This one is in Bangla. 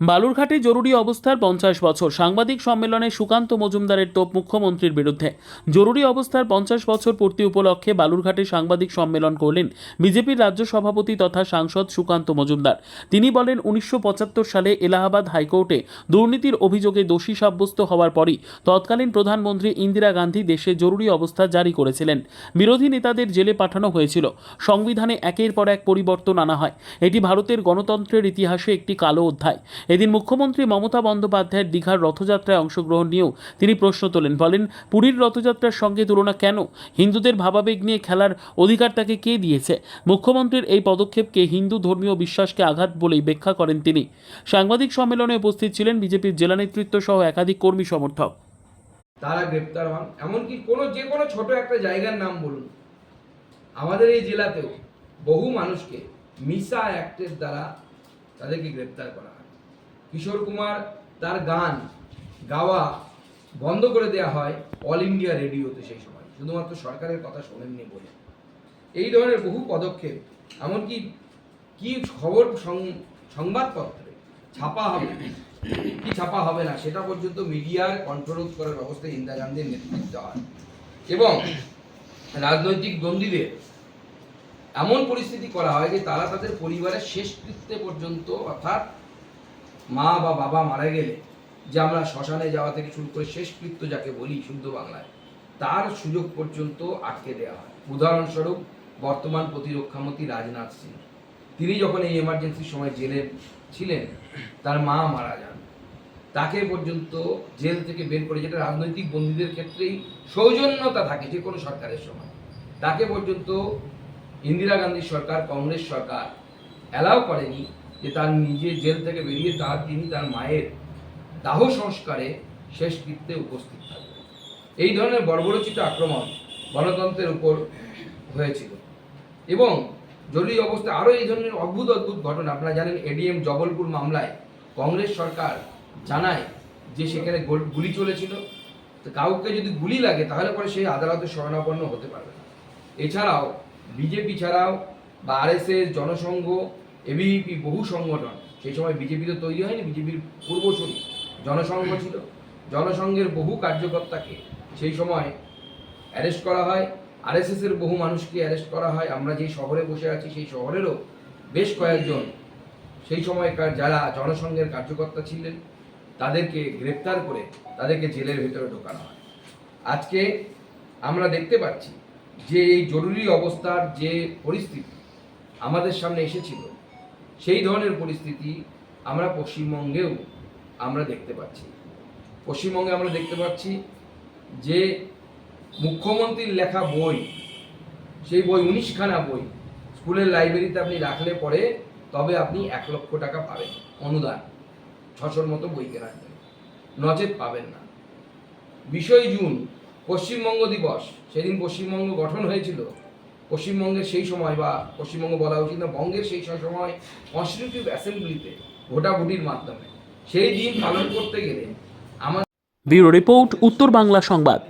বালুরঘাটে জরুরি অবস্থার পঞ্চাশ বছর। সাংবাদিক সম্মেলনে সুকান্ত মজুমদারের তোপ মুখ্যমন্ত্রীর বিরুদ্ধে। জরুরি অবস্থার পঞ্চাশ বছর পূর্তি উপলক্ষে বালুরঘাটে সাংবাদিক সম্মেলন করলেন বিজেপির রাজ্য সভাপতি তথা সাংসদ সুকান্ত মজুমদার। তিনি বলেন, উনিশশো পঁচাত্তর সালে এলাহাবাদ হাইকোর্টে দুর্নীতির অভিযোগে দোষী সাব্যস্ত হওয়ার পরই তৎকালীন প্রধানমন্ত্রী ইন্দিরা গান্ধী দেশে জরুরি অবস্থা জারি করেছিলেন। বিরোধী নেতাদের জেলে পাঠানো হয়েছিল। সংবিধানে একের পর এক পরিবর্তন আনা হয়। এটি ভারতের গণতন্ত্রের ইতিহাসে একটি কালো অধ্যায়। এদিন মুখ্যমন্ত্রী মমতা বন্দ্যোপাধ্যায়ের দীঘার রথযাত্রায় অংশগ্রহণ নিয়েও তিনি প্রশ্ন তোলেন, বলেন, পুরীর রথযাত্রার সঙ্গে তুলনা কেন? হিন্দুদের ভাবাবেগ নিয়ে খেলার অধিকার তাকে কে দিয়েছে? মুখ্যমন্ত্রীর এই পদক্ষেপকে হিন্দু ধর্মীয় বিশ্বাসকে আঘাত বলেই ব্যাখ্যা করেন তিনি। সাংবাদিক সম্মেলনে উপস্থিত ছিলেন বিজেপির জেলা নেতৃত্ব সহ একাধিক কর্মী সমর্থক। তারা গ্রেপ্তার হন, এমনকি কোনো যে কোনো ছোট একটা জায়গার নাম বলুন। আমাদের এই জেলাতেও বহু মানুষকে মিসা অ্যাক্টের দ্বারা তাদেরকে গ্রেপ্তার করা কিশোর কুমার তার গান গাওয়া বন্ধ করে দেওয়া হয় অল ইন্ডিয়া রেডিওতে সেই সময়। শুধুমাত্র সরকারের কথা শোনেননি বলে। এই ধরনের বহু পদক্ষেপ, এমনকি কি খবর সংবাদপত্রে ছাপা হবে, কি ছাপা হবে না, সেটা পর্যন্ত মিডিয়ার কন্ট্রোল করার ব্যবস্থা ইন্দিরা গান্ধীর নেতৃত্বে হয় এবং রাজনৈতিক দ্বন্দ্বীদের এমন পরিস্থিতি করা হয় যে তারা তাদের পরিবারের শেষকৃত্যে পর্যন্ত, অর্থাৎ মা বা বাবা মারা গেলে যে আমরা শ্মশানে যাওয়া থেকে শুরু করে শেষকৃত্য যাকে বলি শুদ্ধ বাংলায়, তার সুযোগ পর্যন্ত আটকে দেওয়া হয়। উদাহরণস্বরূপ, বর্তমান প্রতিরক্ষামন্ত্রী রাজনাথ সিং। তিনি যখন এই এমার্জেন্সির সময় জেলে ছিলেন, তার মা মারা যান। তাকে পর্যন্ত জেল থেকে বের করে যেটা রাজনৈতিক বন্দীদের ক্ষেত্রেই সৌজন্যতা থাকে যে কোনো সরকারের সময়। তাকে পর্যন্ত ইন্দিরা গান্ধী সরকার, কংগ্রেস সরকার অ্যালাউ করেনি। যে তার নিজে জেল থেকে বেরিয়ে তার তিনি তার মায়ের দাহ সংস্কারে শেষকৃত্যে উপস্থিত থাকবেন। এই ধরনের বর্বরচিত আক্রমণ গণতন্ত্রের উপর হয়েছিল। এবং জরুরি অবস্থা আরও এই ধরনের অদ্ভুত অদ্ভুত ঘটনা, আপনারা জানেন এডিএম জবলপুর মামলায় কংগ্রেস সরকার জানায় যে সেখানে গুলি চলেছিল। তো কাউকে যদি গুলি লাগে, তাহলে পরে সেই আদালতে শরণাপন্ন হতে পারবে এছাড়াও বিজেপি ছাড়াও বা আরএসএস, জনসংঘ এবিপি বহু সংগঠন, সেই সময় বিজেপি তো তৈরি হয়নি, বিজেপির পূর্বসূরি, জনসংঘ ছিল। জনসংঘের বহু কার্যকর্তাকে সেই সময় অ্যারেস্ট করা হয়। আরএসএস এর বহু মানুষকে অ্যারেস্ট করা হয়। আমরা যেই শহরে বসে আছি, সেই শহরেরও বেশ কয়েকজন সেই সময়কার যারা জনসংঘের কার্যকর্তা ছিলেন, তাদেরকে গ্রেপ্তার করে তাদেরকে জেলের ভেতরে ঢোকানো হয়। আজকে আমরা দেখতে পাচ্ছি যে এই জরুরি অবস্থার যে পরিস্থিতি আমাদের সামনে এসেছিল সেই ধরনের পরিস্থিতি আমরা পশ্চিমবঙ্গেও আমরা দেখতে পাচ্ছি। পশ্চিমবঙ্গে আমরা দেখতে পাচ্ছি যে মুখ্যমন্ত্রীর লেখা বই, সেই বই উনিশখানা বই, স্কুলের লাইব্রেরিতে আপনি রাখলে পরে তবে আপনি এক লক্ষ টাকা পাবেন অনুদান। ছশোর মতো বই কেনার জন্য। নচেত পাবেন না। বিশই জুন, পশ্চিমবঙ্গ দিবস। সেদিন পশ্চিমবঙ্গ গঠন হয়েছিল। পশ্চিমবঙ্গের সেই সময় বা পশ্চিমবঙ্গ বলা উচিত না, বঙ্গের সেই সময় কনস্টিটিউটিভ অ্যাসেম্বলিতে ভোটাভুটির মাধ্যমে। সেই দিন পালন করতে গেলে আমার ব্যুরো রিপোর্ট, উত্তর বাংলা সংবাদ।